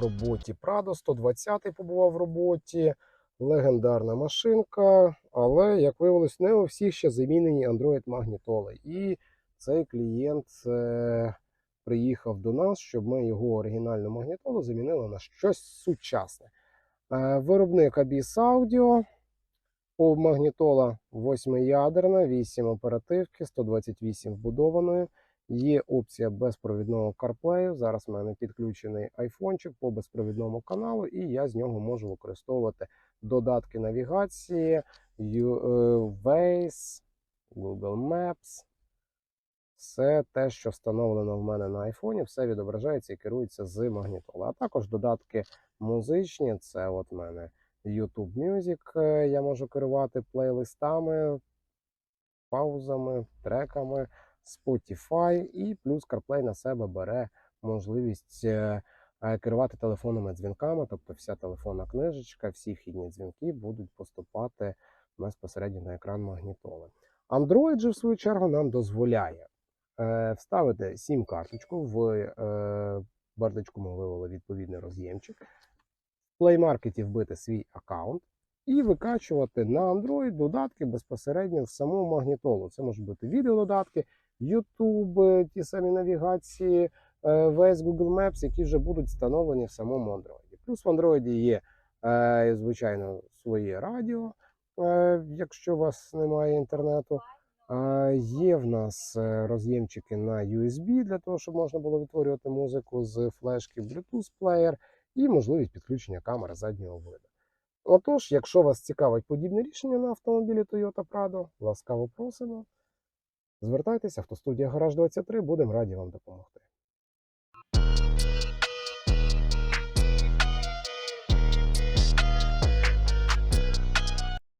роботі Prado 120 побував в роботі. Легендарна машинка, але, як виявилось, не у всіх ще замінені Android магнітоли. І цей клієнт е, приїхав до нас, щоб ми його оригінальну магнітолу замінили на щось сучасне. Е, Виробник Abyss Audio, магнітола 8-ядерна, 8 оперативки, 128 вбудованої. Є опція безпровідного CarPlay. Зараз в мене підключений айфончик по безпровідному каналу, і я з нього можу використовувати додатки навігації, е, Waze, Google Maps. Все те, що встановлено в мене на айфоні, все відображається і керується з магнітола. А також додатки музичні. Це от в мене YouTube Music. е, Я можу керувати плейлистами, паузами, треками, Spotify і плюс CarPlay на себе бере можливість е, е, керувати телефонними дзвінками, тобто вся телефонна книжечка, всі вхідні дзвінки будуть поступати безпосередньо на екран магнітоли. Android же, в свою чергу, нам дозволяє е, вставити сім-карточку в бардачку ми вивели відповідний роз'ємчик, в Play Market вбити свій аккаунт і викачувати на Android додатки безпосередньо в саму магнітолу. Це можуть бути відеододатки, YouTube, ті самі навігації, е, весь Google Maps, які вже будуть встановлені в самому Android. Плюс в Android є, е, звичайно, своє радіо, е, якщо у вас немає інтернету. Є в нас роз'ємчики на USB для того, щоб можна було відтворювати музику з флешки, Bluetooth плеєр і можливість підключення камери заднього виду. Отож, якщо вас цікавить подібне рішення на автомобілі Toyota Prado, ласкаво просимо. Звертайтеся, автостудія Гараж 23, будемо раді вам допомогти.